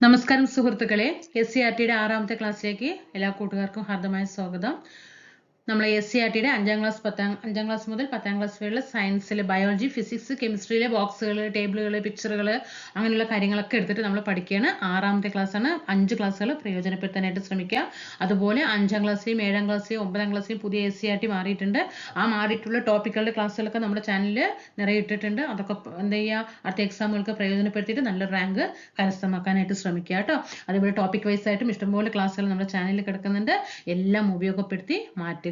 നമസ്കാരം സുഹൃത്തുക്കളെ S C R ടിയുടെ ആറാമത്തെ ക്ലാസ്സിലേക്ക് എല്ലാ കൂട്ടുകാർക്കും ഹാർദമായ സ്വാഗതം. നമ്മൾ എസ് സി ആർ ടിയുടെ അഞ്ചാം ക്ലാസ് പത്താം അഞ്ചാം ക്ലാസ് മുതൽ പത്താം ക്ലാസ് വരെയുള്ള സയൻസിൽ ബയോളജി ഫിസിക്സ് കെമിസ്ട്രിയിലെ ബോക്സുകൾ ടേബിളുകൾ പിക്ചറുകൾ അങ്ങനെയുള്ള കാര്യങ്ങളൊക്കെ എടുത്തിട്ട് നമ്മൾ പഠിക്കുകയാണ് ആറാമത്തെ ക്ലാസ്സാണ് അഞ്ച് ക്ലാസ്സുകൾ പ്രയോജനപ്പെടുത്താനായിട്ട് ശ്രമിക്കുക. അതുപോലെ അഞ്ചാം ക്ലാസ്സിലെയും ഏഴാം ക്ലാസ്സിലെയും ഒമ്പതാം ക്ലാസ്സിലെയും പുതിയ എസ് സി ആർ ടി മാറിയിട്ടുണ്ട്. ആ മാറിയിട്ടുള്ള ടോപ്പിക്കുകളുടെ ക്ലാസ്സുകളൊക്കെ നമ്മുടെ ചാനലിൽ നിറയെ ഇട്ടിട്ടുണ്ട്. അതൊക്കെ എന്താ ചെയ്യുക? അടുത്ത എക്സാമുകൾക്ക് പ്രയോജനപ്പെടുത്തിയിട്ട് നല്ല റാങ്ക് കരസ്ഥമാക്കാനായിട്ട് ശ്രമിക്കുക കേട്ടോ. അതേപോലെ ടോപ്പിക് വൈസ് ആയിട്ടും ഇഷ്ടംപോലെ ക്ലാസ്സുകൾ നമ്മുടെ ചാനലിൽ കിടക്കുന്നുണ്ട്. എല്ലാം ഉപയോഗപ്പെടുത്തി മാറ്റുക.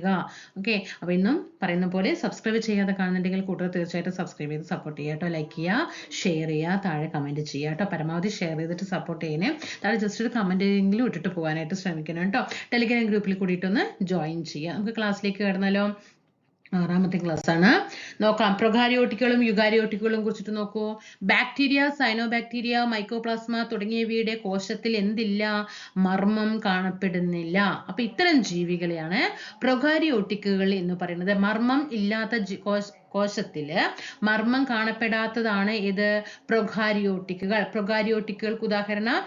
ഓക്കെ അപ്പോൾ ഇന്നും പറയുന്ന പോലെ സബ്സ്ക്രൈബ് ചെയ്യാതെ കാണുന്നുണ്ടെങ്കിൽ കൂടുതൽ തീർച്ചയായിട്ടും സബ്സ്ക്രൈബ് ചെയ്ത് സപ്പോർട്ട് ചെയ്യുക കേട്ടോ. ലൈക്ക് ചെയ്യുക ഷെയർ ചെയ്യുക താഴെ കമന്റ് ചെയ്യുക കേട്ടോ. പരമാവധി ഷെയർ ചെയ്തിട്ട് സപ്പോർട്ട് ചെയ്യണേ. താഴെ ജസ്റ്റ് ഒരു കമന്റ് എങ്കിലും ഇട്ടിട്ട് പോകാനായിട്ട് ശ്രമിക്കണം കേട്ടോ. ടെലിഗ്രാം ഗ്രൂപ്പിൽ കൂടിയിട്ടൊന്ന് ജോയിൻ ചെയ്യുക. നമുക്ക് ക്ലാസ്സിലേക്ക് കടന്നാലോ? ആറാമത്തെ ക്ലാസ് ആണ് നോക്കാം. പ്രൊകാരിയോട്ടിക്കുകളും യുഗാരിയോട്ടിക്കുകളും കുറിച്ചിട്ട് നോക്കൂ. ബാക്ടീരിയ സൈനോബാക്ടീരിയ മൈക്കോപ്ലാസ്മ തുടങ്ങിയവയുടെ കോശത്തിൽ എന്തില്ല? മർമ്മം കാണപ്പെടുന്നില്ല. അപ്പൊ ഇത്തരം ജീവികളെയാണ് പ്രൊകാരിയോട്ടിക്കുകൾ എന്ന് പറയുന്നത്. മർമ്മം ഇല്ലാത്ത കോശത്തിൽ മർമ്മം കാണപ്പെടാത്തതാണ് ഇത് പ്രൊഗാരിയോട്ടിക്കുകൾ പ്രൊഗാരിയോട്ടിക്കുകൾക്ക് ഉദാഹരണം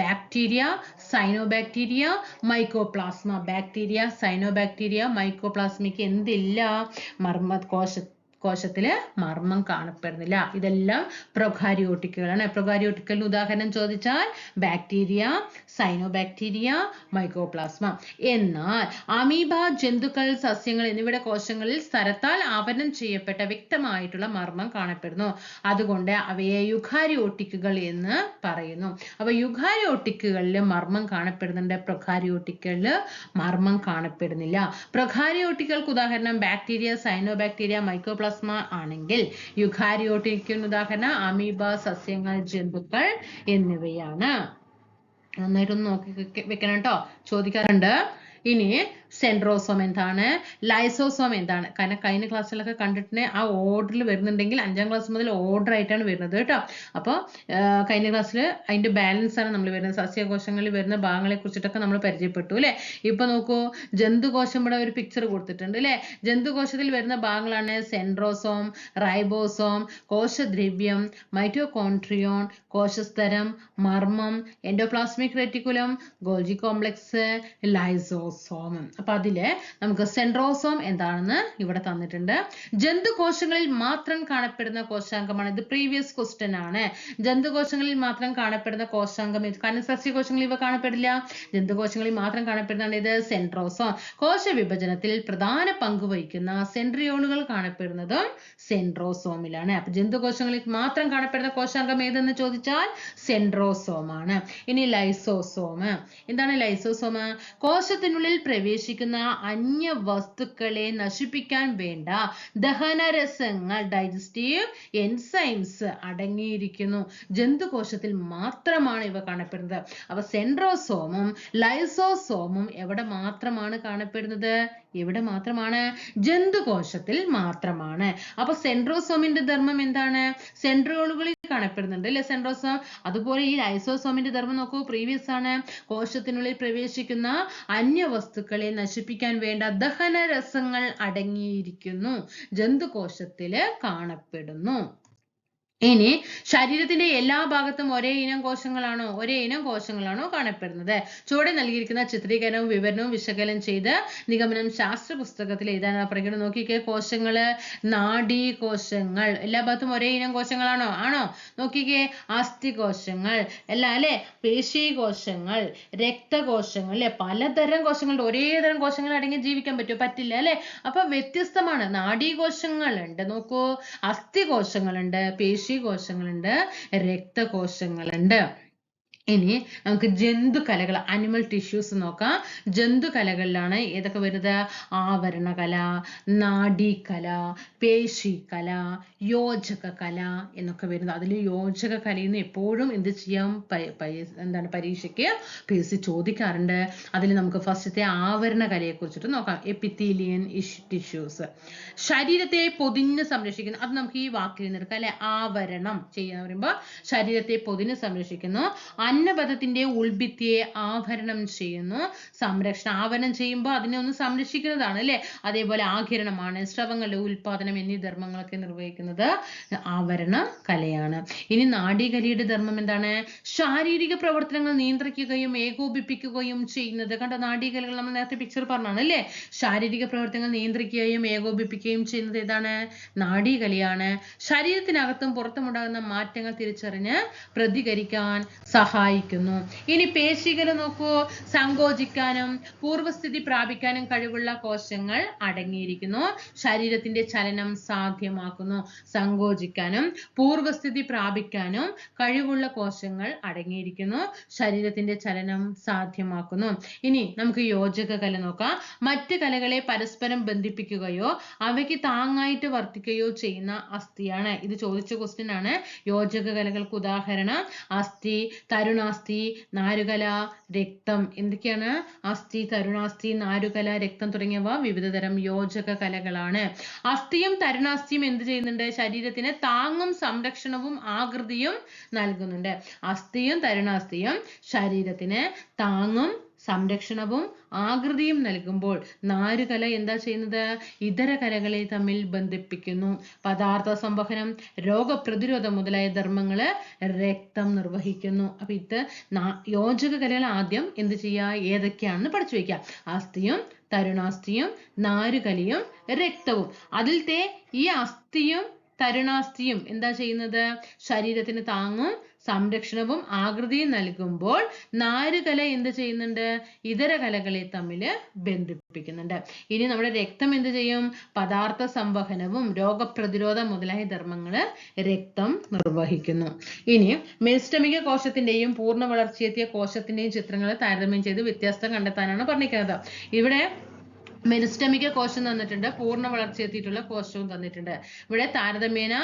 bacteria cyanobacteria mycoplasma bacteria cyanobacteria മൈക്കോപ്ലാസ്മയ്ക്ക് എന്തില്ല? മർമ്മ കോശ കോശത്തിൽ മർമ്മം കാണപ്പെടുന്നില്ല. ഇതെല്ലാം പ്രൊഗാരിയോട്ടിക്കുകളാണ് പ്രൊഗാരിയോട്ടിക്കലിന് ഉദാഹരണം ചോദിച്ചാൽ ബാക്ടീരിയ സൈനോബാക്ടീരിയ മൈക്രോപ്ലാസ്മ എന്നാൽ അമീബ ജന്തുക്കൾ സസ്യങ്ങൾ എന്നിവയുടെ കോശങ്ങളിൽ സ്ഥലത്താൽ ആവരണം ചെയ്യപ്പെട്ട വ്യക്തമായിട്ടുള്ള മർമ്മം കാണപ്പെടുന്നു. അതുകൊണ്ട് അവയെ യുഗാരിയോട്ടിക്കുകൾ എന്ന് പറയുന്നു. അപ്പൊ യുഗാരിയോട്ടിക്കുകളിൽ മർമ്മം കാണപ്പെടുന്നുണ്ട്. പ്രൊഖാരിയോട്ടിക്കുകളിൽ മർമ്മം കാണപ്പെടുന്നില്ല. പ്രൊഖാരിയോട്ടിക്കുകൾക്ക് ഉദാഹരണം ബാക്ടീരിയ സൈനോബാക്ടീരിയ മൈക്രോപ്ലാസ്മ ആണെങ്കിൽ യുഗാരിയോട്ടിക്കിന് ഉദാഹരണം അമീബ സസ്യങ്ങൾ ജന്തുക്കൾ എന്നിവയാണ്. നന്നായിട്ടൊന്ന് നോക്കി വെക്ക- വെക്കണം കേട്ടോ. ചോദിക്കാറുണ്ട്. ഇനി സെൻട്രോസോം എന്താണ്? ലൈസോസോം എന്താണ്? കാരണം കഴിഞ്ഞ ക്ലാസ്സിലൊക്കെ കണ്ടിട്ടുണ്ട് ആ ഓർഡറിൽ വരുന്നുണ്ടെങ്കിൽ അഞ്ചാം ക്ലാസ് മുതൽ ഓർഡർ ആയിട്ടാണ് വരുന്നത് കേട്ടോ. അപ്പോൾ കഴിഞ്ഞ ക്ലാസ്സിൽ അതിന്റെ ബാലൻസ് ആണ് നമ്മൾ വരുന്നത്. സസ്യകോശങ്ങളിൽ വരുന്ന ഭാഗങ്ങളെ കുറിച്ചിട്ടൊക്കെ നമ്മൾ പരിചയപ്പെട്ടു അല്ലേ? ഇപ്പൊ നോക്കൂ ജന്തുകോശം ഇവിടെ ഒരു പിക്ചർ കൊടുത്തിട്ടുണ്ട് അല്ലേ? ജന്തുകോശത്തിൽ വരുന്ന ഭാഗങ്ങളാണ് സെൻട്രോസോം റൈബോസോം കോശദ്രവ്യം മൈറ്റോകോൺട്രിയോൺ കോശസ്തരം മർമ്മം endoplasmic reticulum Golgi complex lysosome അപ്പൊ അതിൽ നമുക്ക് സെൻട്രോസോം എന്താണെന്ന് ഇവിടെ തന്നിട്ടുണ്ട്. ജന്തുകോശങ്ങളിൽ മാത്രം കാണപ്പെടുന്ന കോശാംഗമാണ്. ഇത് പ്രീവിയസ് ക്വസ്റ്റ്യൻ ആണ്. ജന്തുകോശങ്ങളിൽ മാത്രം കാണപ്പെടുന്ന കോശാംഗം കാരണം സസ്യകോശങ്ങളിൽ ഇവ കാണപ്പെടില്ല. ജന്തുകോശങ്ങളിൽ മാത്രം കാണപ്പെടുന്നതാണ് ഇത് സെൻട്രോസോം കോശ വിഭജനത്തിൽ പ്രധാന പങ്ക് വഹിക്കുന്ന സെൻട്രിയോണുകൾ കാണപ്പെടുന്നതും സെൻട്രോസോമിലാണ് അപ്പൊ ജന്തുകോശങ്ങളിൽ മാത്രം കാണപ്പെടുന്ന കോശാംഗം ഏതെന്ന് ചോദിച്ചാൽ സെൻട്രോസോമാണ് ഇനി ലൈസോസോം എന്താണ് ലൈസോസോം കോശത്തിനുള്ളിൽ പ്രവേശിക്കുന്ന അന്യ വസ്തുക്കളെ നശിപ്പിക്കാൻ വേണ്ട ദഹനരസങ്ങൾ ഡൈജസ്റ്റീവ് എൻസൈംസ് അടങ്ങിയിരിക്കുന്നു. ജന്തുകോശത്തിൽ മാത്രമാണ് ഇവ കാണപ്പെടുന്നത്. അപ്പൊ സെൻട്രോസോമും ലൈസോസോമും എവിടെ മാത്രമാണ് കാണപ്പെടുന്നത്? എവിടെ മാത്രമാണ്? ജന്തുകോശത്തിൽ മാത്രമാണ്. അപ്പൊ സെൻട്രോസോമിന്റെ ധർമ്മം എന്താണ്? സെൻട്രിയോളുകളിൽ കാണപ്പെടുന്നുണ്ട്. അല്ലെ സെൻട്രോസോം അതുപോലെ ഈ ലൈസോസോമിന്റെ ധർമ്മം നോക്കൂ. പ്രീവിയസ് ആണ്. കോശത്തിനുള്ളിൽ പ്രവേശിക്കുന്ന അന്യ വസ്തുക്കളെ നശിപ്പിക്കാൻ വേണ്ട ദഹന രസങ്ങൾ അടങ്ങിയിരിക്കുന്നു. ജന്തുകോശത്തിൽ കാണപ്പെടുന്നു. ഇനി ശരീരത്തിന്റെ എല്ലാ ഭാഗത്തും ഒരേ ഇനം കോശങ്ങളാണോ ഒരേ ഇനം കോശങ്ങളാണോ കാണപ്പെടുന്നത്? ചുവടെ നൽകിയിരിക്കുന്ന ചിത്രീകരണവും വിവരണവും വിശകലനം ചെയ്ത് നിഗമനം ശാസ്ത്ര പുസ്തകത്തിൽ എഴുതാൻ പറയുന്നത് നോക്കിക്കേ. കോശങ്ങൾ നാഡീ കോശങ്ങൾ. എല്ലാ ഭാഗത്തും ഒരേ ഇനം കോശങ്ങളാണോ? ആണോ? നോക്കിക്കേ. അസ്ഥി കോശങ്ങൾ. അല്ല അല്ലെ? പേശി കോശങ്ങൾ. രക്തകോശങ്ങൾ അല്ലെ? പലതരം കോശങ്ങളുണ്ട് ഒരേ തരം കോശങ്ങൾ അടങ്ങി ജീവിക്കാൻ പറ്റുമോ? പറ്റില്ല അല്ലെ? അപ്പൊ വ്യത്യസ്തമാണ്. നാഡീകോശങ്ങളുണ്ട് നോക്കൂ. അസ്ഥി കോശങ്ങളുണ്ട്. പേശി കോശങ്ങളുണ്ട് രക്തകോശങ്ങളുണ്ട്. ഇനി നമുക്ക് ജന്തുകലകൾ അനിമൽ ടിഷ്യൂസ് നോക്കാം. ജന്തുകലകളിലാണ് ഏതൊക്കെ വരുന്നത്? ആവരണകല നാഡീകല പേശികല യോജക കല എന്നൊക്കെ വരുന്നത്. അതിൽ യോജക കലയിൽ നിന്ന് എപ്പോഴും എന്ത് ചെയ്യാം? എന്താണ് പരീക്ഷയ്ക്ക് പി എസ് സി ചോദിക്കാറുണ്ട്. അതിൽ നമുക്ക് ഫസ്റ്റത്തെ ആവരണ കലയെ കുറിച്ചിട്ട് നോക്കാം എപ്പിത്തീലിയൻ ടിഷ്യൂസ് ശരീരത്തെ പൊതിഞ്ഞ് സംരക്ഷിക്കുന്നു. അത് നമുക്ക് ഈ വാക്കിൽ നിന്ന് എടുക്കാം അല്ലെ? ആവരണം ചെയ്യാന്ന് പറയുമ്പോൾ ശരീരത്തെ പൊതിഞ്ഞ് സംരക്ഷിക്കുന്നു. അന്നപഥത്തിന്റെ ഉൾഭിത്തിയെ ആഭരണം ചെയ്യുന്നു. സംരക്ഷണം ആവരണം ചെയ്യുമ്പോൾ അതിനെ ഒന്ന് സംരക്ഷിക്കുന്നതാണ് അല്ലെ? അതേപോലെ ആകിരണമാണ് സ്രവങ്ങളുടെ ഉൽപാദനം എന്നീ ധർമ്മങ്ങളൊക്കെ നിർവഹിക്കുന്നത് ആവരണ കലയാണ്. ഇനി നാഡീകലയുടെ ധർമ്മം എന്താണ്? ശാരീരിക പ്രവർത്തനങ്ങൾ നിയന്ത്രിക്കുകയും ഏകോപിപ്പിക്കുകയും ചെയ്യുന്നത്. കണ്ട നാഡീകലകൾ നമ്മൾ നേരത്തെ പിക്ചർ പറഞ്ഞാണ് അല്ലേ? ശാരീരിക പ്രവർത്തനങ്ങൾ നിയന്ത്രിക്കുകയും ഏകോപിപ്പിക്കുകയും ചെയ്യുന്നത് ഏതാണ്? നാഡീകലയാണ്. ശരീരത്തിനകത്തും പുറത്തും ഉണ്ടാകുന്ന മാറ്റങ്ങൾ തിരിച്ചറിഞ്ഞ് പ്രതികരിക്കാൻ സഹായിക്കുന്നു. ഇനി പേശികൾ നോക്കൂ. സങ്കോചിക്കാനും പൂർവസ്ഥിതി പ്രാപിക്കാനും കഴിവുള്ള കോശങ്ങൾ അടങ്ങിയിരിക്കുന്നു. ശരീരത്തിന്റെ ചലനം സാധ്യമാക്കുന്നു. സങ്കോചിക്കാനും പൂർവസ്ഥിതി പ്രാപിക്കാനും കഴിവുള്ള കോശങ്ങൾ അടങ്ങിയിരിക്കുന്നു. ശരീരത്തിന്റെ ചലനം സാധ്യമാക്കുന്നു. ഇനി നമുക്ക് യോജക കല നോക്കാം. മറ്റ് കലകളെ പരസ്പരം ബന്ധിപ്പിക്കുകയോ അവയ്ക്ക് താങ്ങായിട്ട് വർത്തിക്കുകയോ ചെയ്യുന്ന അസ്ഥിയാണ്. ഇത് ചോദിച്ച ക്വസ്റ്റ്യൻ ആണ്. യോജക കലകൾക്ക് ഉദാഹരണം അസ്ഥി തരുണാസ്ഥി നാരുകല രക്തം. എന്തൊക്കെയാണ്? അസ്ഥി തരുണാസ്ഥി നാരുകല രക്തം തുടങ്ങിയവ വിവിധതരം യോജക കലകളാണ് അസ്ഥിയും തരുണാസ്ഥിയും എന്ത് ചെയ്യുന്നുണ്ട്? ശരീരത്തിന് താങ്ങും സംരക്ഷണവും ആകൃതിയും നൽകുന്നുണ്ട്. അസ്ഥിയും തരുണാസ്ഥിയും ശരീരത്തിന് താങ്ങും സംരക്ഷണവും ആകൃതിയും നൽകുമ്പോൾ നാരുകല എന്താ ചെയ്യുന്നത്? ഇതര കലകളെ തമ്മിൽ ബന്ധിപ്പിക്കുന്നു. പദാർത്ഥ സംവഹനം രോഗപ്രതിരോധം മുതലായ ധർമ്മങ്ങൾ രക്തം നിർവഹിക്കുന്നു. അപ്പൊ ഇത് യോജക കലകൾ ആദ്യം എന്ത് ചെയ്യുക? ഏതൊക്കെയാണെന്ന് പഠിച്ചു വയ്ക്കുക. അസ്ഥിയും തരുണാസ്ഥിയും നാരുകലിയും രക്തവും. അതിലത്തെ ഈ അസ്ഥിയും തരുണാസ്ഥിയും എന്താ ചെയ്യുന്നത്? ശരീരത്തിന് താങ്ങും സംരക്ഷണവും ആകൃതിയും നൽകുമ്പോൾ നാരുകല എന്ത് ചെയ്യുന്നുണ്ട്? ഇതര കലകളെ തമ്മിൽ ബന്ധിപ്പിക്കുന്നുണ്ട്. ഇനി നമ്മുടെ രക്തം എന്ത് ചെയ്യും? പദാർത്ഥ സംവഹനവും രോഗപ്രതിരോധം മുതലായ ധർമ്മങ്ങൾ രക്തം നിർവഹിക്കുന്നു. ഇനി മെസ്റ്റമിക കോശത്തിന്റെയും പൂർണ വളർച്ചയെത്തിയ കോശത്തിന്റെയും ചിത്രങ്ങൾ താരതമ്യം ചെയ്ത് വ്യത്യാസം കണ്ടെത്താനാണ് പറഞ്ഞിരിക്കുന്നത്. ഇവിടെ മെരിസ്റ്റമിക കോശം തന്നിട്ടുണ്ട് പൂർണ വളർച്ചയെത്തിയിട്ടുള്ള കോശവും തന്നിട്ടുണ്ട്. ഇവിടെ താരതമ്യേന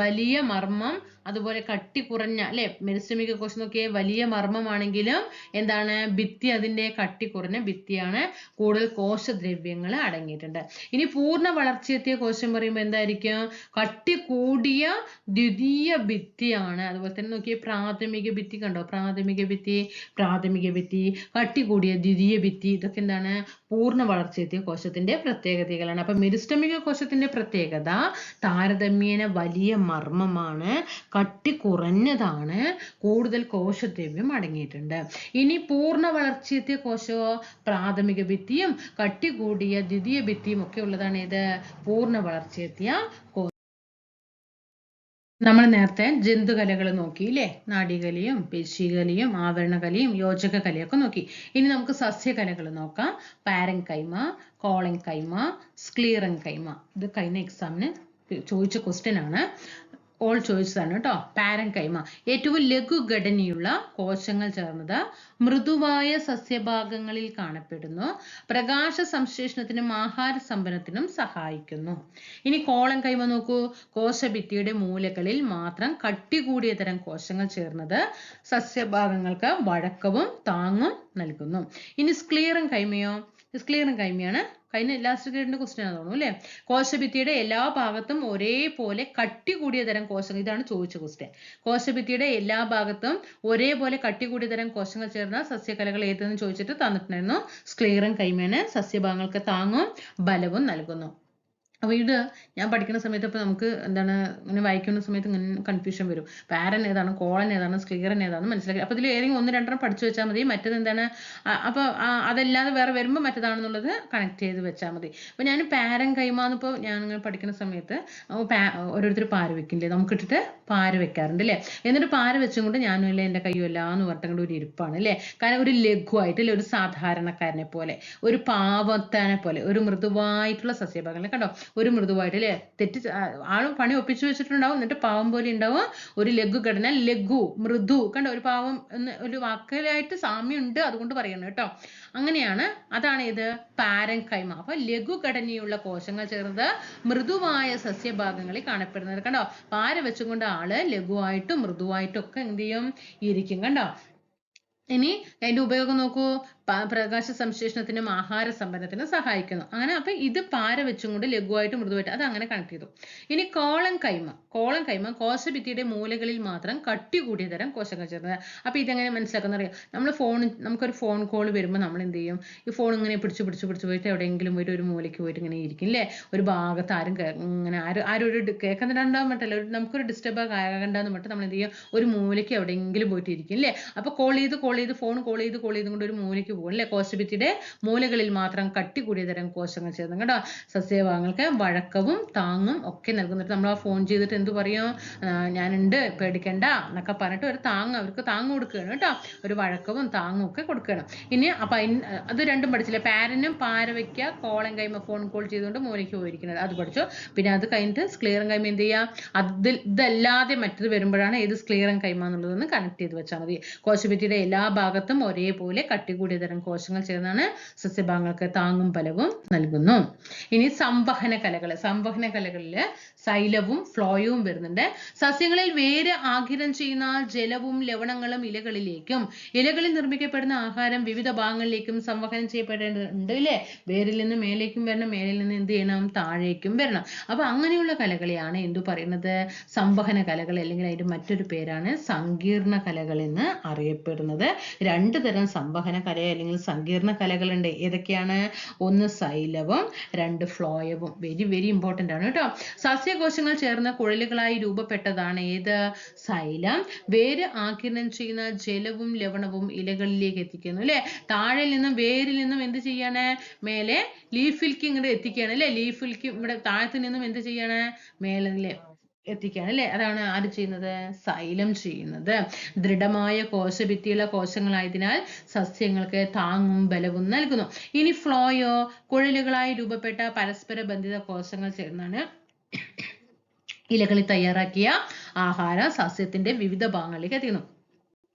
വലിയ മർമ്മം അതുപോലെ കട്ടി കുറഞ്ഞ അല്ലെ? മെരിസ്റ്റമിക കോശം നോക്കിയ വലിയ മർമ്മമാണെങ്കിലും എന്താണ്? ഭിത്തി അതിന്റെ കട്ടി കുറഞ്ഞ ഭിത്തിയാണ് കൂടുതൽ കോശദ്രവ്യങ്ങൾ അടങ്ങിയിട്ടുണ്ട്. ഇനി പൂർണ വളർച്ചയെത്തിയ കോശം പറയുമ്പോൾ എന്തായിരിക്കും? കട്ടി കൂടിയ ദ്വിതീയ ഭിത്തിയാണ്. അതുപോലെ തന്നെ നോക്കിയ പ്രാഥമിക ഭിത്തി കണ്ടോ? പ്രാഥമിക ഭിത്തി പ്രാഥമിക ഭിത്തി കട്ടി കൂടിയ ദ്വിതീയ ഭിത്തി ഇതൊക്കെ എന്താണ്? പൂർണ വളർച്ചയെത്തിയ കോശത്തിന്റെ പ്രത്യേകതകളാണ്. അപ്പൊ മെരിസ്റ്റമിക കോശത്തിന്റെ പ്രത്യേകത താരതമ്യേന വലിയ മർമ്മമാണ് കട്ടി കുറഞ്ഞതാണ് കൂടുതൽ കോശദ്രവ്യം അടങ്ങിയിട്ടുണ്ട്. ഇനി പൂർണ വളർച്ചയെത്തിയ കോശമോ പ്രാഥമിക ഭിത്തിയും കട്ടി കൂടിയ ദ്വിതീയ ഭിത്തിയും ഒക്കെ ഉള്ളതാണ് ഇത് പൂർണ വളർച്ചയെത്തിയ നമ്മൾ നേരത്തെ ജന്തുകലകൾ നോക്കി ഇല്ലേ? നാഡീകലയും പേശികലയും ആവരണകലയും യോജക കലയൊക്കെ നോക്കി. ഇനി നമുക്ക് സസ്യകലകൾ നോക്കാം. പാരൻ കൈമ കോളൻ കൈമ കൈമ ഇത് കഴിഞ്ഞ എക്സാമിന് ചോദിച്ച ക്വസ്റ്റ്യൻ ആണ്. ഓൾ ചോയ്സ് ആണ് കേട്ടോ പാരം കൈമ. ഏറ്റവും ലഘുഘടനയുള്ള കോശങ്ങൾ ചേർന്നത് മൃദുവായ സസ്യഭാഗങ്ങളിൽ കാണപ്പെടുന്നു. പ്രകാശ സംശ്ലേഷണത്തിനും ആഹാര സംഭരണത്തിനും സഹായിക്കുന്നു. ഇനി കോളം കൈമ നോക്കൂ. കോശഭിത്തിയുടെ മൂലകളിൽ മാത്രം കട്ടി കൂടിയ തരം കോശങ്ങൾ ചേർന്നത് സസ്യഭാഗങ്ങൾക്ക് വഴക്കവും താങ്ങും നൽകുന്നു. ഇനി സ്ക്ലീറൻ കൈമയോ? സ്ക്ലീറൻ കൈമിയാണ് കഴിഞ്ഞ ലാസ്റ്റ് ഗ്രേഡിന്റെ ക്വസ്റ്റ്യൻ ആണ് തോന്നുന്നു അല്ലേ? കോശഭിത്തിയുടെ എല്ലാ ഭാഗത്തും ഒരേപോലെ കട്ടി കൂടിയ തരം കോശങ്ങൾ. ഇതാണ് ചോദിച്ച ക്വസ്റ്റ്യൻ കോശഭിത്തിയുടെ എല്ലാ ഭാഗത്തും ഒരേപോലെ കട്ടി കൂടിയ തരം കോശങ്ങൾ ചേർന്ന സസ്യകലകൾ ഏതെന്ന് ചോദിച്ചിട്ട് തന്നിട്ടുണ്ടായിരുന്നു. സ്ക്ലീറും കൈമയാണ് സസ്യഭാഗങ്ങൾക്ക് താങ്ങും ബലവും നൽകുന്നു. അപ്പൊ ഇത് ഞാൻ പഠിക്കുന്ന സമയത്ത് ഇപ്പൊ നമുക്ക് എന്താണ് ഇങ്ങനെ വായിക്കുന്ന സമയത്ത് ഇങ്ങനെ കൺഫ്യൂഷൻ വരും. പാരൻ ഏതാണ് കോളൻ ഏതാണ് സ്ക്ലിയർ ഏതാണെന്ന് മനസ്സിലാക്കി. അപ്പൊ ഇതിൽ ഏതെങ്കിലും ഒന്ന് രണ്ടെണ്ണം പഠിച്ചു വെച്ചാൽ മതി. മറ്റേത് എന്താണ് അപ്പോൾ അപ്പൊ അതല്ലാതെ വേറെ വരുമ്പോൾ മറ്റേതാണെന്നുള്ളത് കണക്ട് ചെയ്ത് വെച്ചാൽ മതി. അപ്പൊ ഞാൻ പാരൻ കൈമാന്ന് ഇപ്പോൾ ഞാൻ പഠിക്കുന്ന സമയത്ത് ഓരോരുത്തർ പാര വെക്കില്ലേ? നമുക്ക് ഇട്ടിട്ട് പാര വെക്കാറുണ്ട് അല്ലേ എന്നിട്ട് പാര വെച്ചും കൊണ്ട് ഞാനും ഇല്ല എന്റെ കയ്യും അല്ല എന്ന് പറഞ്ഞിട്ട് ഒരു ഇരിപ്പാണ് അല്ലേ കാരണം ഒരു ലഘുവായിട്ട് അല്ലെ ഒരു സാധാരണക്കാരനെ പോലെ ഒരു പാവത്താനെ പോലെ ഒരു മൃദുവായിട്ടുള്ള സസ്യഭാഗങ്ങളെ കണ്ടോ? ഒരു മൃദുവായിട്ട് അല്ലേ? തെറ്റി ആളും പണി ഒപ്പിച്ചു വെച്ചിട്ടുണ്ടാവും. എന്നിട്ട് പാവം പോലെ ഉണ്ടാവും. ഒരു ലഘു ഘടന ലഘു മൃദു. കണ്ടോ? ഒരു പാവം എന്ന് ഒരു വാക്കിലായിട്ട് സാമ്യമുണ്ട് അതുകൊണ്ട് പറയണം കേട്ടോ. അങ്ങനെയാണ്. അതാണ് ഇത് പാരം കൈമ അപ്പൊ ലഘുഘടനയുള്ള കോശങ്ങൾ ചേർന്നത് മൃദുവായ സസ്യഭാഗങ്ങളിൽ കാണപ്പെടുന്നത്. കണ്ടോ? പാര വെച്ചുകൊണ്ട് ആൾ ലഘുവായിട്ടും മൃദുവായിട്ടും ഒക്കെ എന്ത് ചെയ്യും? ഇരിക്കും. കണ്ടോ? ഇനി അതിന്റെ ഉപയോഗം നോക്കൂ. പ്രകാശ സംശ്ലേഷണത്തിനും ആഹാര സംഭരണത്തിനും സഹായിക്കുന്നു. അങ്ങനെ അപ്പൊ ഇത് പാര വെച്ചും കൊണ്ട് ലഘുവായിട്ട് മൃദുവായിട്ട് അത് അങ്ങനെ കണക്ട് ചെയ്തു. ഇനി കോളം കൈമ. കോളം കൈമ കോശഭിത്തിയുടെ മൂലകളിൽ മാത്രം കട്ടി കൂടിയ തരം കോശങ്ങൾ ചേർന്നത്. അപ്പൊ ഇതെങ്ങനെ മനസ്സിലാക്കുന്ന അറിയാം? നമ്മൾ ഫോൺ നമുക്കൊരു ഫോൺ കോൾ വരുമ്പോൾ നമ്മൾ എന്ത് ചെയ്യും ഈ ഫോൺ ഇങ്ങനെ പിടിച്ചു പിടിച്ചു പിടിച്ചു പോയിട്ട് എവിടെയെങ്കിലും പോയിട്ട് ഒരു മൂലയ്ക്ക് പോയിട്ട് ഇങ്ങനെ ഇരിക്കും അല്ലേ ഒരു ഭാഗത്ത് ആരും ഇങ്ങനെ ആരും ആരും ഒരു കേൾക്കുന്നുണ്ടാകാൻ പറ്റില്ല നമുക്കൊരു ഡിസ്റ്റർബ് ആകണ്ടെന്ന് പറഞ്ഞിട്ട് നമ്മൾ എന്ത് ചെയ്യും ഒരു മൂലയ്ക്ക് എവിടെയെങ്കിലും പോയിട്ട് ഇരിക്കും അല്ലേ അപ്പൊ കോൾ ചെയ്ത് കോൾ ചെയ്ത് ഫോൺ കോൾ ചെയ്ത് കോൾ ചെയ്ത് കൊണ്ട് ഒരു മൂലയ്ക്ക് പോകും അല്ലെ? കോശഭിത്തിയുടെ മൂലകളിൽ മാത്രം കട്ടി കൂടിയ തരം കോശങ്ങൾ ചേർന്ന്. കേട്ടോ? സസ്യഭാഗങ്ങൾക്ക് വഴക്കവും താങ്ങും ഒക്കെ നൽകുന്നുണ്ട് നമ്മൾ ആ ഫോൺ ചെയ്തിട്ട് എന്ത് പറയും? ഞാനുണ്ട് പേടിക്കണ്ട എന്നൊക്കെ പറഞ്ഞിട്ട് ഒരു താങ്ങ് അവർക്ക് താങ്ങ് കൊടുക്കുകയാണ്. കേട്ടോ? ഒരു വഴക്കവും താങ്ങും ഒക്കെ കൊടുക്കുകയാണ്. ഇനി അപ്പൊ അത് രണ്ടും പഠിച്ചില്ല? പാരനും പാരവയ്ക്ക കോളം കൈമ ഫോൺ കോൾ ചെയ്തുകൊണ്ട് മൂലയ്ക്ക് പോയിരിക്കുന്നത്. അത് പഠിച്ചു? പിന്നെ അത് കഴിഞ്ഞിട്ട് സ്ക്ലിയറും കൈമ എന്ത് ചെയ്യുക അതിൽ ഇതല്ലാതെ മറ്റത് വരുമ്പോഴാണ് ഏത് സ്ക്ലിയറും കൈമ എന്നുള്ളതൊന്ന് കണക്ട് ചെയ്ത് വെച്ചാൽ മതി. കോശഭിത്തിയുടെ എല്ലാ ഭാഗത്തും ഒരേപോലെ കട്ടി കൂടിയ തരം കോശങ്ങൾ ചേർന്നാണ് സസ്യഭാഗങ്ങൾക്ക് താങ്ങും ബലവും നൽകുന്നു. ഇനി സംവഹന കലകൾ സംവഹന കലകളിൽ സൈലവും ഫ്ലോയവും വരുന്നുണ്ട്. സസ്യങ്ങളിൽ വേര് ആഗിരണം ചെയ്യുന്ന ജലവും ലവണങ്ങളും ഇലകളിലേക്കും ഇലകളിൽ നിർമ്മിക്കപ്പെടുന്ന ആഹാരം വിവിധ ഭാഗങ്ങളിലേക്കും സംവഹനം ചെയ്യപ്പെടേണ്ടതുണ്ട് ഇല്ലേ വേരിൽ നിന്ന് മേലേക്കും വരണം മേലിൽ നിന്ന് എന്ത് ചെയ്യണം? താഴേക്കും വരണം. അപ്പൊ അങ്ങനെയുള്ള കലകളെയാണ് എന്തു പറയുന്നത്? സംവഹന കലകൾ അല്ലെങ്കിൽ അതിന്റെ മറ്റൊരു പേരാണ് സങ്കീർണ കലകൾ എന്ന് അറിയപ്പെടുന്നത്. രണ്ട് തരം സംവഹന കല അല്ലെങ്കിൽ സങ്കീർണ കലകളുണ്ട്. ഏതൊക്കെയാണ്? ഒന്ന് സൈലവും രണ്ട് ഫ്ലോയവും. വെരി വെരി ഇമ്പോർട്ടന്റ് ആണ് കേട്ടോ. സസ്യകോശങ്ങൾ ചേർന്ന കുഴലുകളായി രൂപപ്പെട്ടതാണ്. ഏത്? സൈലം. വേര് ആകിരണം ചെയ്യുന്ന ജലവും ലവണവും ഇലകളിലേക്ക് എത്തിക്കുന്നു അല്ലെ? താഴെ നിന്നും വേരിൽ നിന്നും എന്ത് ചെയ്യാണ്? മേലെ ലീഫിൽക്ക് ഇങ്ങോട്ട് എത്തിക്കുകയാണ് അല്ലെ? ലീഫിൽക്ക് ഇവിടെ താഴത്ത് നിന്നും എന്ത് ചെയ്യാണ്? മേലെ എത്തിക്കുകയാണ് അല്ലെ? അതാണ് ആര് ചെയ്യുന്നത്? സൈലം ചെയ്യുന്നത്. ദൃഢമായ കോശഭിത്തിയുള്ള കോശങ്ങളായതിനാൽ സസ്യങ്ങൾക്ക് താങ്ങും ബലവും നൽകുന്നു. ഇനി ഫ്ലോയോ കുഴലുകളായി രൂപപ്പെട്ട പരസ്പര ബന്ധിത കോശങ്ങൾ ചേർന്നാണ് ഇലകളിൽ തയ്യാറാക്കിയ ആഹാരം സസ്യത്തിന്റെ വിവിധ ഭാഗങ്ങളിലേക്ക് എത്തിക്കുന്നു.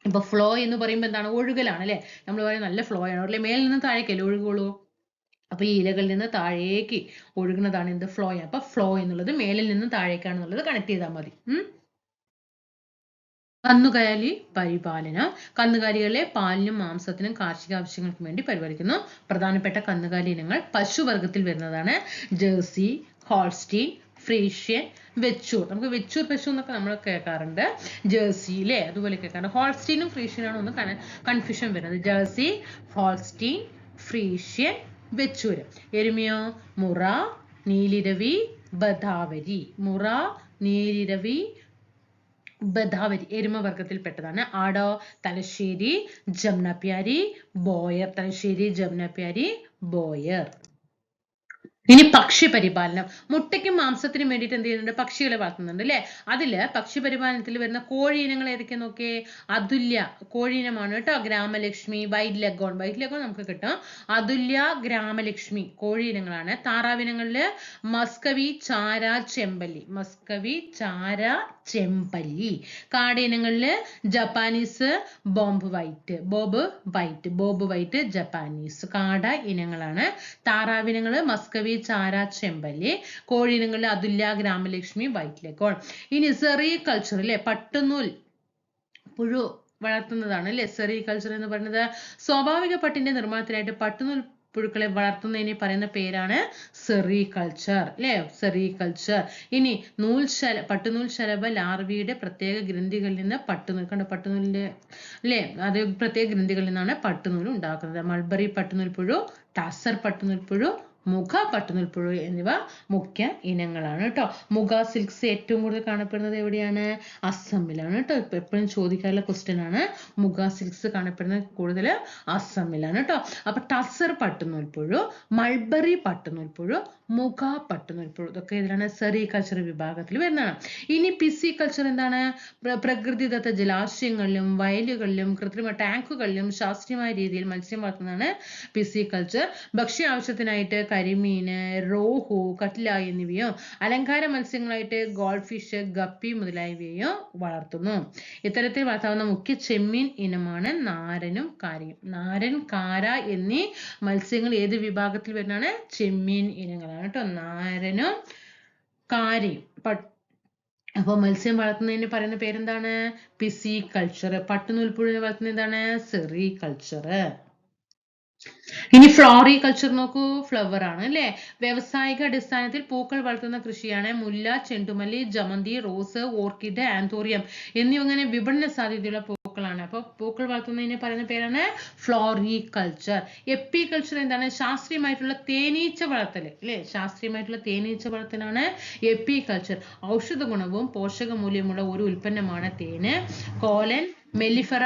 ഇപ്പൊ ഫ്ലോ എന്ന് പറയുമ്പോൾ എന്താണ്? ഒഴുകലാണ് അല്ലെ? നമ്മൾ പറയും നല്ല ഫ്ലോ ആണ്. അല്ലെ മേലിൽ നിന്ന് താഴേക്കല്ലേ ഒഴുകുള്ളൂ അപ്പൊ ഈ ഇലകളിൽ നിന്ന് താഴേക്ക് ഒഴുകുന്നതാണ് എന്ത്? ഫ്ലോ അപ്പൊ ഫ്ലോ എന്നുള്ളത് മേലിൽ നിന്ന് താഴേക്കാണ് എന്നുള്ളത് കണക്ട് ചെയ്താൽ മതി. ഉം? കന്നുകാലി പരിപാലനം. കന്നുകാലികളെ പാലിനും മാംസത്തിനും കാർഷിക ആവശ്യങ്ങൾക്കും വേണ്ടി പരിപാലിക്കുന്നു. പ്രധാനപ്പെട്ട കന്നുകാലി ഇനങ്ങൾ പശുവർഗത്തിൽ വരുന്നതാണ്. Jersey Holstein Friesian Vechur. നമുക്ക് വെച്ചൂർ പശു എന്നൊക്കെ നമ്മൾ കേൾക്കാറുണ്ട്. ല്ലേ? അതുപോലെ കേൾക്കാറുണ്ട്. ഹോൾസ്റ്റീനും ഫ്രീഷ്യനാണ് ഒന്ന് കൺഫ്യൂഷൻ വരുന്നത്. Jersey Holstein Friesian Vechur. എരുമയോ? Murrah Niliravi Bhadawari. Murrah Niliravi Bhadawari. എരുമ വർഗത്തിൽപ്പെട്ടതാണ് ആടോ തലശ്ശേരി ജംനപ്യാരി ബോയർ. തലശ്ശേരി ജംനപ്യാരി ബോയർ. ഇനി പക്ഷി പരിപാലനം. മുട്ടയ്ക്കും മാംസത്തിനും വേണ്ടിയിട്ട് എന്ത് ചെയ്യുന്നുണ്ട്? പക്ഷികളെ വളർത്തുന്നുണ്ട് അല്ലെ? അതിൽ പക്ഷി പരിപാലനത്തിൽ വരുന്ന കോഴി ഇനങ്ങൾ ഏതൊക്കെ നോക്കിയേ? അതുല്യ കോഴി ഇനമാണ് കേട്ടോ. Gramalakshmi white leghorn white leghorn നമുക്ക് കിട്ടും. അതുല്യ ഗ്രാമലക്ഷ്മി കോഴി ഇനങ്ങളാണ്. താറാവിനങ്ങളിൽ മസ്കവി ചാര ചെമ്പല്ലി. മസ്കവി ചാര ചെമ്പല്ലി. കാടിനങ്ങളിൽ Japanese bomb white. Bob white. Bob white Japanese. കാട ഇനങ്ങളാണ്. താറാവിനങ്ങൾ മസ്കവി ചാര ചെമ്പല്ലി കോഴിയിനങ്ങളിൽ അതുല്യ ഗ്രാമലക്ഷ്മി വൈറ്റ് ലെഗോൺ ഇനി സെറി കൾച്ചർ അല്ലെ പട്ടുനൂൽ പുഴു വളർത്തുന്നതാണ് അല്ലെ? സെറി കൾച്ചർ എന്ന് പറയുന്നത് സ്വാഭാവിക പട്ടിന്റെ നിർമ്മാണത്തിനായിട്ട് പട്ടുനൂൽ പുഴുക്കളെ വളർത്തുന്നതിന് പറയുന്ന പേരാണ് സെറി കൾച്ചർ അല്ലെ? സെറി കൾച്ചർ ഇനി നൂൽ ശല പട്ടുനൂൽ ശലഭ ലാർവിയുടെ പ്രത്യേക ഗ്രന്ഥികളിൽ നിന്ന് പട്ടുനൂൽ കണ്ട? പട്ടുനൂലിന്റെ അല്ലെ? അത് പ്രത്യേക ഗ്രന്ഥികളിൽ നിന്നാണ് പട്ടുനൂൽ ഉണ്ടാക്കുന്നത്. മൾബറി പട്ടുനൂൽ പുഴു ടാസർ പട്ടുനൂൽ പുഴു മുഖ പട്ടുനിൽപ്പുഴു എന്നിവ മുഖ്യ ഇനങ്ങളാണ് കേട്ടോ മുഖ സിൽക്സ് ഏറ്റവും കൂടുതൽ കാണപ്പെടുന്നത് എവിടെയാണ്? അസമിലാണ് കേട്ടോ ഇപ്പൊ എപ്പോഴും ചോദിക്കാറുള്ള ക്വസ്റ്റ്യൻ ആണ്. മുഖ സിൽക്സ് കാണപ്പെടുന്നത് കൂടുതൽ അസമിലാണ് കേട്ടോ അപ്പൊ ടസർ പട്ടുനൂൽപ്പുഴു മൾബറി പട്ടുനൂൽപ്പുഴു മുഖ പട്ടുനൂൽപ്പുഴു ഇതൊക്കെ ഇതിലാണ് സെറികൾച്ചർ വിഭാഗത്തിൽ വരുന്നതാണ്. ഇനി പിസി കൾച്ചർ എന്താണ്? പ്ര- പ്രകൃതിദത്ത ജലാശയങ്ങളിലും വയലുകളിലും കൃത്രിമ ടാങ്കുകളിലും ശാസ്ത്രീയമായ രീതിയിൽ മത്സ്യം വളർത്തുന്നതാണ് പിസി കൾച്ചർ ഭക്ഷ്യ ആവശ്യത്തിനായിട്ട് കരിമീന് റോഹു കട്ല എന്നിവയോ അലങ്കാര മത്സ്യങ്ങളായിട്ട് ഗോൾഡ് ഫിഷ് ഗപ്പി മുതലായവയോ വളർത്തുന്നു. ഇത്തരത്തിൽ വളർത്താവുന്ന മുഖ്യ ചെമ്മീൻ ഇനമാണ് നാരനും കാരയും. നാരൻ കാര എന്നീ മത്സ്യങ്ങൾ ഏത് വിഭാഗത്തിൽ വരുന്നതാണ്? ചെമ്മീൻ ഇനങ്ങളാണ് കേട്ടോ. നാരനും കാരയും. പട്ട് അപ്പോൾ മത്സ്യം വളർത്തുന്നതിന് പറയുന്ന പേരെന്താണ്? പിസി കൾച്ചർ പട്ടുനൂൽപ്പുഴുവിനെ വളർത്തുന്നത് എന്താണ് സെറി കൾച്ചർ ഇനി ഫ്ലോറികൾച്ചർ നോക്കൂ ഫ്ലവർ ആണ് അല്ലേ? വ്യവസായിക അടിസ്ഥാനത്തിൽ പൂക്കൾ വളർത്തുന്ന കൃഷിയാണ് മുല്ല ചെണ്ടുമല്ലി ജമന്തി റോസ് ഓർക്കിഡ് ആന്തോറിയം എന്നിവ ഇങ്ങനെ വിപണന സാധ്യതയുള്ള പൂക്കളാണ്. അപ്പൊ പൂക്കൾ വളർത്തുന്നതിനെ പറയുന്ന പേരാണ് ഫ്ലോറികൾച്ചർ എപ്പികൾച്ചർ എന്താണ്? ശാസ്ത്രീയമായിട്ടുള്ള തേനീച്ച വളർത്തൽ അല്ലേ? ശാസ്ത്രീയമായിട്ടുള്ള തേനീച്ച വളർത്തലാണ് എപ്പികൾച്ചർ ഔഷധ ഗുണവും പോഷക മൂല്യമുള്ള ഒരു ഉൽപ്പന്നമാണ് തേന്. കോലൻ മെല്ലിഫറ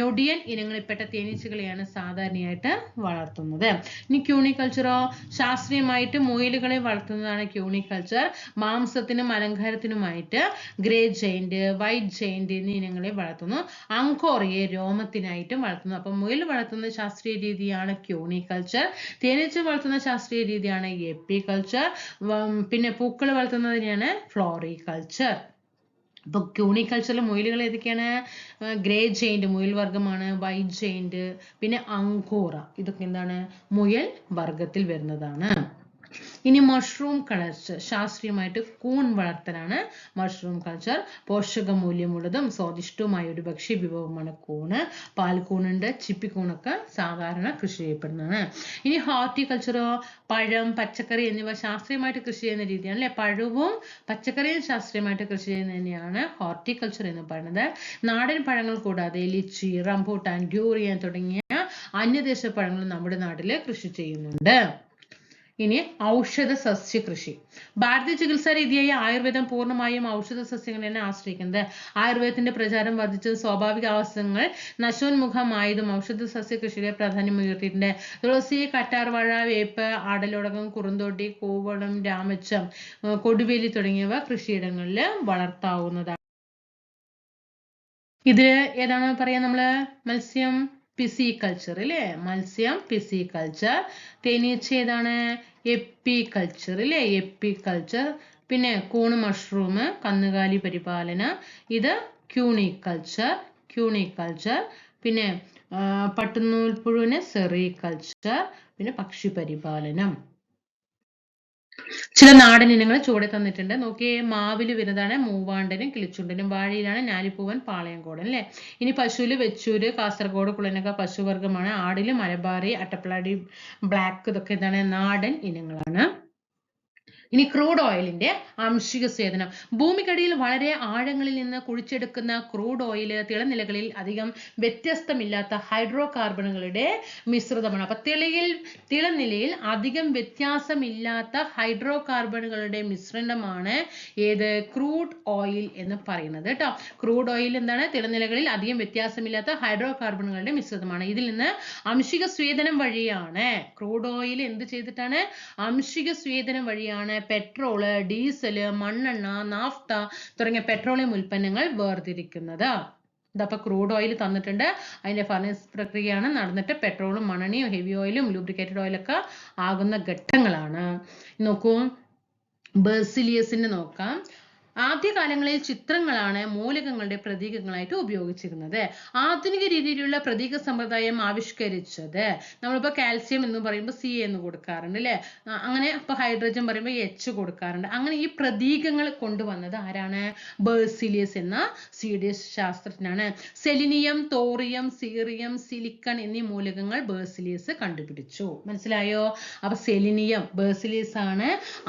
നൊഡിയൻ ഇനങ്ങളിൽപ്പെട്ട തേനീച്ചകളെയാണ് സാധാരണയായിട്ട് വളർത്തുന്നത്. ഇനി ക്യൂണിക്കൾച്ചറോ ശാസ്ത്രീയമായിട്ട് മുയലുകളെ വളർത്തുന്നതാണ് ക്യൂണിക്കൾച്ചർ. മാംസത്തിനും അലങ്കാരത്തിനുമായിട്ട് ഗ്രേ ജെയിന്റ് വൈറ്റ് ജെയിന്റ് എന്നീ ഇനങ്ങളെ വളർത്തുന്നു. അങ്കോറിയെ രോമത്തിനായിട്ടും വളർത്തുന്നു. അപ്പം മുയൽ വളർത്തുന്ന ശാസ്ത്രീയ രീതിയാണ് ക്യൂണിക്കൾച്ചർ. തേനീച്ച വളർത്തുന്ന ശാസ്ത്രീയ രീതിയാണ് എപ്പിക്കൾച്ചർ. പിന്നെ പൂക്കൾ വളർത്തുന്നതിനെയാണ് ഫ്ലോറികൾച്ചർ ഇപ്പൊ ക്യൂണിക്കൾച്ചറിൽ മുയലുകൾ ഏതൊക്കെയാണ്? ഗ്രേ ജെയിന്റ് മുയൽ വർഗമാണ് വൈറ്റ് ജെയിന്റ് പിന്നെ അങ്കോറ ഇതൊക്കെ എന്താണ്? മുയൽ വർഗത്തിൽ വരുന്നതാണ്. ഇനി മഷ്റൂം കൾച്ചർ ശാസ്ത്രീയമായിട്ട് കൂൺ വളർത്തലാണ് മഷ്റൂം കൾച്ചർ പോഷക മൂല്യമുള്ളതും സ്വാദിഷ്ടവുമായ ഒരു ഭക്ഷ്യ വിഭവമാണ് കൂണ് പാൽക്കൂണുണ്ട് ചിപ്പിക്കൂണൊക്കെ സാധാരണ കൃഷി ചെയ്യപ്പെടുന്നതാണ്. ഇനി ഹോർട്ടിക്കൾച്ചറോ പഴം പച്ചക്കറി എന്നിവ ശാസ്ത്രീയമായിട്ട് കൃഷി ചെയ്യുന്ന രീതിയാണ് അല്ലെ പഴവും പച്ചക്കറിയും ശാസ്ത്രീയമായിട്ട് കൃഷി ചെയ്യുന്നത് തന്നെയാണ് ഹോർട്ടിക്കൾച്ചർ എന്ന് പറയുന്നത്. നാടൻ പഴങ്ങൾ കൂടാതെ ലിച്ചി റംബൂട്ടാൻ ഡ്യൂറിയൻ തുടങ്ങിയ അന്യദേശ പഴങ്ങൾ നമ്മുടെ നാട്ടിൽ കൃഷി ചെയ്യുന്നുണ്ട്. ഇനി ഔഷധ സസ്യ കൃഷി. ഭാരതീയ ചികിത്സാ രീതിയായ ആയുർവേദം പൂർണമായും ഔഷധ സസ്യങ്ങളെയാണ് ആശ്രയിക്കുന്നത്. ആയുർവേദത്തിന്റെ പ്രചാരം വർദ്ധിച്ചത് സ്വാഭാവിക ആവശ്യങ്ങൾ നശോന്മുഖമായതും ഔഷധ സസ്യ കൃഷിയുടെ പ്രാധാന്യം ഉയർത്തിയിട്ടുണ്ട്. തുളസി കറ്റാർവാഴ വേപ്പ് ആടലോടകം കുറുന്തോട്ടി കൂവളം രാമച്ചം കൊടുവേലി തുടങ്ങിയവ കൃഷിയിടങ്ങളിൽ വളർത്താവുന്നതാണ്. ഇതിൽ ഏതാണ് പറയാ നമ്മൾ മത്സ്യം പിസികൾച്ചർ അല്ലേ മത്സ്യം പിസികൾച്ചർ തേനീച്ച ഏതാണ്? എപ്പികൾച്ചർ അല്ലേ എപ്പികൾച്ചർ പിന്നെ കൂണ് മഷ്റൂം കന്നുകാലി പരിപാലന. ഇത് ക്യൂണിക്കൾച്ചർ ക്യൂണിക്കൾച്ചർ പിന്നെ പട്ടുനൂൽപ്പുഴുവിന് സെറികൾച്ചർ പിന്നെ പക്ഷി പരിപാലനം ചില നാടൻ ഇനങ്ങൾ ചുവടെ തന്നിട്ടുണ്ട്. നോക്കിയേ മാവിൽ വരുന്നതാണ് മൂവാണ്ടനും കിളിച്ചുണ്ടനും വാഴയിലാണ് ഞാലിപ്പൂവൻ പാളയംകോടൻ അല്ലെ? ഇനി പശുവിൽ വെച്ചൂര് കാസർഗോഡ് കുളനൊക്കെ പശുവർഗമാണ് ആടിൽ മലബാറി അട്ടപ്പാടി ബ്ലാക്ക് ഇതൊക്കെ എന്താണ്? നാടൻ ഇനങ്ങളാണ്. ഇനി ക്രൂഡ് ഓയിലിന്റെ ആംശിക സ്വേദനം. ഭൂമിക്കടിയിൽ വളരെ ആഴങ്ങളിൽ നിന്ന് കുഴിച്ചെടുക്കുന്ന ക്രൂഡ് ഓയിൽ തിളനിലകളിൽ അധികം വ്യത്യസ്തമില്ലാത്ത ഹൈഡ്രോ കാർബണുകളുടെ മിശ്രിതമാണ്. അപ്പൊ തിളയിൽ തിളനിലയിൽ അധികം വ്യത്യാസമില്ലാത്ത ഹൈഡ്രോ കാർബണുകളുടെ മിശ്രണമാണ് ഏത്? ക്രൂഡ് ഓയിൽ എന്ന് പറയുന്നത് കേട്ടോ. ക്രൂഡ് ഓയിൽ എന്താണ്? തിളനിലകളിൽ അധികം വ്യത്യാസമില്ലാത്ത ഹൈഡ്രോ കാർബണുകളുടെ മിശ്രിതമാണ്. ഇതിൽ നിന്ന് അംശിക സ്വേദനം വഴിയാണ്. ക്രൂഡ് ഓയിൽ എന്ത് ചെയ്തിട്ടാണ്? അംശിക സ്വേദനം വഴിയാണ് പെട്രോൾ ഡീസൽ മണ്ണെണ്ണ നാഫ്ത തുടങ്ങിയ പെട്രോളിയം ഉൽപ്പന്നങ്ങൾ വേർതിരിക്കുന്നത്. ഇതപ്പോ ക്രൂഡ് ഓയിൽ തന്നിട്ടുണ്ട്. അതിന്റെ ഫർണസ് പ്രക്രിയയാണ്. നടന്നിട്ട് പെട്രോളും മണ്ണെണ്ണയും ഹെവി ഓയിലും ലൂബ്രിക്കേറ്റഡ് ഓയിലൊക്കെ ആകുന്ന ഘട്ടങ്ങളാണ്. നോക്കൂ ബെർസിലിയസിന്റെ നോക്കാം. ആദ്യകാലങ്ങളിൽ ചിത്രങ്ങളാണ് മൂലകങ്ങളുടെ പ്രതീകങ്ങളായിട്ട് ഉപയോഗിച്ചിരുന്നത്. ആധുനിക രീതിയിലുള്ള പ്രതീക സമ്പ്രദായം ആവിഷ്കരിച്ചത്. നമ്മളിപ്പോ കാൽസ്യം എന്ന് പറയുമ്പോൾ സി എന്ന് കൊടുക്കാറുണ്ട് അല്ലേ അങ്ങനെ ഇപ്പൊ ഹൈഡ്രജൻ പറയുമ്പോൾ എച്ച് കൊടുക്കാറുണ്ട്. അങ്ങനെ ഈ പ്രതീകങ്ങൾ കൊണ്ടുവന്നത് ആരാണ്? ബേഴ്സിലിയസ് എന്ന സ്വീഡിഷ് ശാസ്ത്രജ്ഞനാണ്. സെലിനിയം തോറിയം സീറിയം സിലിക്കൺ എന്നീ മൂലകങ്ങൾ ബേഴ്സിലിയസ് കണ്ടുപിടിച്ചു. മനസ്സിലായോ? അപ്പൊ സെലിനിയം ബേഴ്സിലിയസ് ആണ്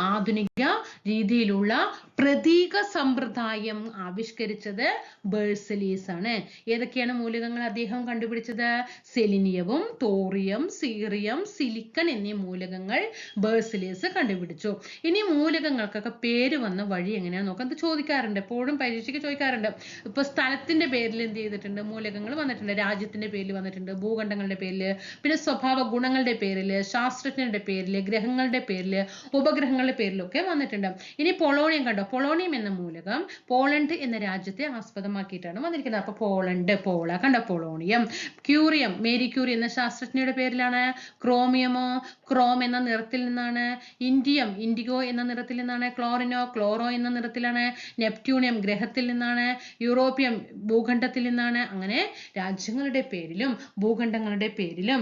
ആധുനിക രീതിയിലുള്ള പ്രതീക സമ്പ്രദായം ആവിഷ്കരിച്ചത് ബേഴ്സലീസ് ആണ്. ഏതൊക്കെയാണ് മൂലകങ്ങൾ അദ്ദേഹം കണ്ടുപിടിച്ചത്? സെലിനിയവും തോറിയം സീറിയം സിലിക്കൺ എന്നീ മൂലകങ്ങൾ ബേഴ്സലീസ് കണ്ടുപിടിച്ചു. ഇനി മൂലകങ്ങൾക്കൊക്കെ പേര് വന്ന വഴി എങ്ങനെയാണ് നോക്കാം? അത് ചോദിക്കാറുണ്ട് എപ്പോഴും പരീക്ഷയ്ക്ക് ചോദിക്കാറുണ്ട്. ഇപ്പൊ സ്ഥലത്തിന്റെ പേരിൽ എന്ത് ചെയ്തിട്ടുണ്ട്? മൂലകങ്ങൾ വന്നിട്ടുണ്ട്. രാജ്യത്തിന്റെ പേരിൽ വന്നിട്ടുണ്ട്. ഭൂഖണ്ഡങ്ങളുടെ പേരിൽ പിന്നെ സ്വഭാവ ഗുണങ്ങളുടെ പേരിൽ ശാസ്ത്രജ്ഞരുടെ പേരിൽ ഗ്രഹങ്ങളുടെ പേരിൽ ഉപഗ്രഹങ്ങളുടെ പേരിലൊക്കെ വന്നിട്ടുണ്ട്. ഇനി പൊളോണിയം കണ്ടോ? പൊളോണിയം എന്ന മൂലകം പോളണ്ട് എന്ന രാജ്യത്തെ ആസ്പദമാക്കിയിട്ടാണ് വന്നിരിക്കുന്നത്. അപ്പൊ പോളണ്ട് പോള കണ്ട? പൊളോണിയം ക്യൂറിയം മേരി ക്യൂറി എന്ന ശാസ്ത്രജ്ഞയുടെ പേരിലാണ്. ക്രോമിയമോ ക്രോം എന്ന നിറത്തിൽ നിന്നാണ്. ഇൻഡിയം ഇൻഡിഗോ എന്ന നിറത്തിൽ നിന്നാണ്. ക്ലോറിനോ ക്ലോറോ എന്ന നിറത്തിലാണ്. നെപ്റ്റ്യൂണിയം ഗ്രഹത്തിൽ നിന്നാണ്. യൂറോപ്യം ഭൂഖണ്ഡത്തിൽ നിന്നാണ്. അങ്ങനെ രാജ്യങ്ങളുടെ പേരിലും ഭൂഖണ്ഡങ്ങളുടെ പേരിലും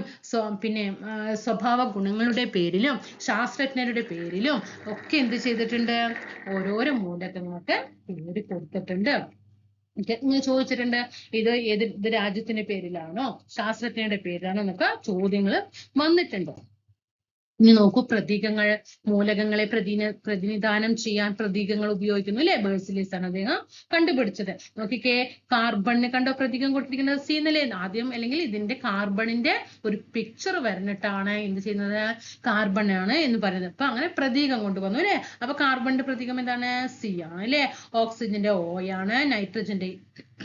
പിന്നെ സ്വഭാവ ഗുണങ്ങളുടെ പേരിലും ശാസ്ത്രജ്ഞരുടെ പേരിലും ഒക്കെ എന്ത് ചെയ്തിട്ടുണ്ട്? ഓരോരോ മൂലകങ്ങൾക്ക് പേര് കൊടുത്തിട്ടുണ്ട്. ഇങ്ങനെ ചോദിച്ചിട്ടുണ്ട് ഇത് ഏത് ഇത് രാജ്യത്തിന്റെ പേരിലാണോ? ശാസ്ത്രജ്ഞയുടെ പേരിലാണോ എന്നൊക്കെ ചോദ്യങ്ങൾ വന്നിട്ടുണ്ട്. ഇനി നോക്കൂ പ്രതീകങ്ങൾ മൂലകങ്ങളെ പ്രതിന പ്രതിനിധാനം ചെയ്യാൻ പ്രതീകങ്ങൾ ഉപയോഗിക്കുന്നു അല്ലെ? ബേഴ്സിലിസ് ആണ് അദ്ദേഹം കണ്ടുപിടിച്ചത്. നോക്കിക്കേ കാർബണിന് കണ്ടോ പ്രതീകം കൊടുത്തിരിക്കുന്നത്? സി എന്നല്ലേ? ആദ്യം അല്ലെങ്കിൽ ഇതിന്റെ കാർബണിന്റെ ഒരു പിക്ചർ വരണിട്ടാണ് എന്ത് ചെയ്യുന്നത്? കാർബൺ ആണ് എന്ന് പറയുന്നത്. അപ്പൊ അങ്ങനെ പ്രതീകം കൊണ്ടുവന്നു അല്ലെ? അപ്പൊ കാർബണിന്റെ പ്രതീകം എന്താണ്? സി ആണ് അല്ലെ? ഓക്സിജന്റെ ഓ ആണ്. നൈട്രജന്റെ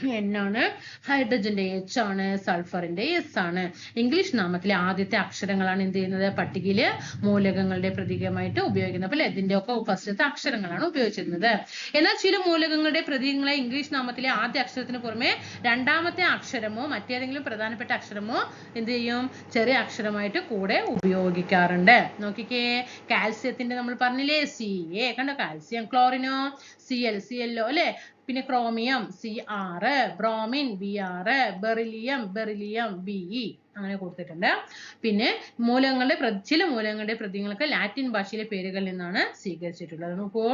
N ആണ് ഹൈഡ്രജന്റെ എച്ച് ആണ് സൾഫറിന്റെ എസ് ആണ്. ഇംഗ്ലീഷ് നാമത്തിലെ ആദ്യത്തെ അക്ഷരങ്ങളാണ് എന്ത് ചെയ്യുന്നത്? പട്ടികയിൽ മൂലകങ്ങളുടെ പ്രതീകമായിട്ട് ഉപയോഗിക്കുന്നത്. അപ്പൊ ഇതിന്റെ ഒക്കെ ഫസ്റ്റത്തെ അക്ഷരങ്ങളാണ് ഉപയോഗിച്ചിരുന്നത്. എന്നാൽ ചില മൂലകങ്ങളുടെ പ്രതീകങ്ങളെ ഇംഗ്ലീഷ് നാമത്തിലെ ആദ്യ അക്ഷരത്തിന് പുറമെ രണ്ടാമത്തെ അക്ഷരമോ മറ്റേതെങ്കിലും പ്രധാനപ്പെട്ട അക്ഷരമോ എന്ത് ചെയ്യും? ചെറിയ അക്ഷരമായിട്ട് കൂടെ ഉപയോഗിക്കാറുണ്ട്. നോക്കിക്കേ. കാൽസ്യത്തിന്റെ നമ്മൾ പറഞ്ഞില്ലേ? സി എ കണ്ടോ? കാൽസ്യം ക്ലോറിനോ സി എൽ സി എല്ലോ അല്ലെ? പിന്നെ ക്രോമിയം സി ആറ് ബ്രോമിൻ ബി ആറ് ബെറിലിയം ബെറിലിയം ബി അങ്ങനെ കൊടുത്തിട്ടുണ്ട്. പിന്നെ മൂലകങ്ങളുടെ ചില മൂലകങ്ങളുടെ പ്രതീകങ്ങളൊക്കെ ലാറ്റിൻ ഭാഷയിലെ പേരുകളിൽ നിന്നാണ് സ്വീകരിച്ചിട്ടുള്ളത്. നോക്കൂ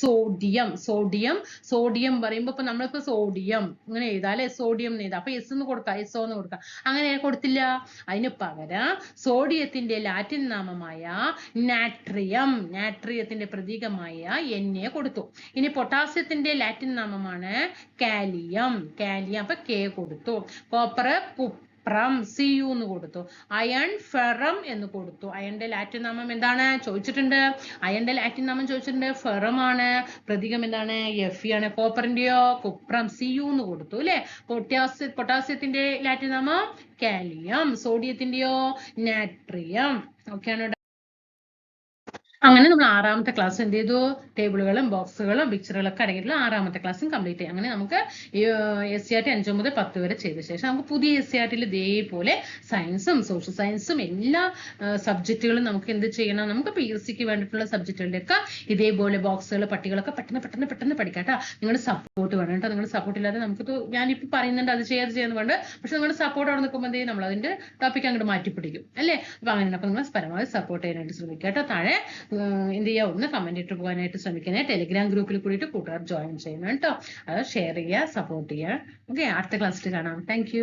സോഡിയം സോഡിയം സോഡിയം പറയുമ്പോൾ ഇപ്പൊ നമ്മളിപ്പോ സോഡിയം ഇങ്ങനെ എഴുതാം അല്ലെ? സോഡിയം എന്ന് എഴുതാം. അപ്പൊ എസ് എന്ന് കൊടുക്കാം എസ് എന്ന് കൊടുക്കാം. അങ്ങനെ കൊടുത്തില്ല? അതിന് പകരം സോഡിയത്തിന്റെ ലാറ്റിൻ നാമമായ നാട്രിയം നാട്രിയത്തിന്റെ പ്രതീകമായ എന്നെ കൊടുത്തു. ഇനി പൊട്ടാസ്യത്തിന്റെ ലാറ്റിൻ നാമമാണ് കാലിയം. കാലിയം അപ്പൊ കെ കൊടുത്തു. കോപ്പർ കുപ്രം സി യു എന്ന് കൊടുത്തു. അയൺ ഫെറം എന്ന് കൊടുത്തു. അയണിന്റെ ലാറ്റിൻ നാമം എന്താണ്? ചോദിച്ചിട്ടുണ്ട്. അയണിന്റെ ലാറ്റിൻ നാമം ചോദിച്ചിട്ടുണ്ട്. ഫെറം ആണ്. പ്രതീകം എന്താണ്? എഫ് ആണ്. കോപ്പറിന്റെയോ കുപ്രം സി യു എന്ന് കൊടുത്തു അല്ലെ? പൊട്ടാസ്യ പൊട്ടാസ്യത്തിന്റെ ലാറ്റിൻ നാമം കാലിയം. സോഡിയത്തിന്റെയോ നാട്രിയം ഓക്കെയാണ് അങ്ങനെ നമ്മൾ ആറാമത്തെ ക്ലാസ് എന്ത് ചെയ്തു? ടേബിളുകളും ബോക്സുകളും പിക്ചറുകളും ഒക്കെ അടങ്ങിയിട്ടുള്ള ആറാമത്തെ ക്ലാസ്സും കംപ്ലീറ്റ് ചെയ്യും അങ്ങനെ നമുക്ക് എസ് സി ആർ ടി അഞ്ചു മുതൽ പത്ത് വരെ ചെയ്ത ശേഷം നമുക്ക് പുതിയ എസ് സി ആർ ടിയിൽ ഇതേപോലെ സയൻസും സോഷ്യൽ സയൻസും എല്ലാ സബ്ജക്റ്റുകളും നമുക്ക് എന്ത് ചെയ്യണം? നമുക്ക് പി എസ് സിക്ക് വേണ്ടിയിട്ടുള്ള സബ്ജക്റ്റുകളുടെ ഒക്കെ ഇതേപോലെ ബോക്സുകൾ പട്ടികളൊക്കെ പെട്ടെന്ന് പെട്ടെന്ന് പെട്ടെന്ന് പഠിക്കാം കേട്ടോ. നിങ്ങളുടെ സപ്പോർട്ട് വേണം കേട്ടോ. നിങ്ങളുടെ സപ്പോർട്ട് ഇല്ലാതെ നമുക്ക് ഞാനിപ്പോൾ പറയുന്നുണ്ട് അത് ചെയ്യാതെ ചെയ്യാന്ന് വേണ്ട പക്ഷെ നിങ്ങളുടെ സപ്പോർട്ട് അവിടെ ചെയ്യും നമ്മൾ അതിന്റെ ടോപ്പിക് അങ്ങോട്ട് മാറ്റി പിടിക്കും അല്ലേ? അപ്പൊ അങ്ങനെ നിങ്ങൾ പരമാവധി സപ്പോർട്ട് ചെയ്യാനായിട്ട് ശ്രമിക്കുക കേട്ടോ. താഴെ എന്ത് ചെയ്യുക ഒന്ന് കമന്റ് ഇട്ട് പോകാനായിട്ട് ശ്രമിക്കണേ ടെലിഗ്രാം ഗ്രൂപ്പിൽ കൂടിയിട്ട് കൂട്ടുകാർ ജോയിൻ ചെയ്യണം കേട്ടോ. അത് ഷെയർ ചെയ്യുക സപ്പോർട്ട് ചെയ്യുക. ഓക്കെ അടുത്ത ക്ലാസ്സിൽ കാണാം. താങ്ക്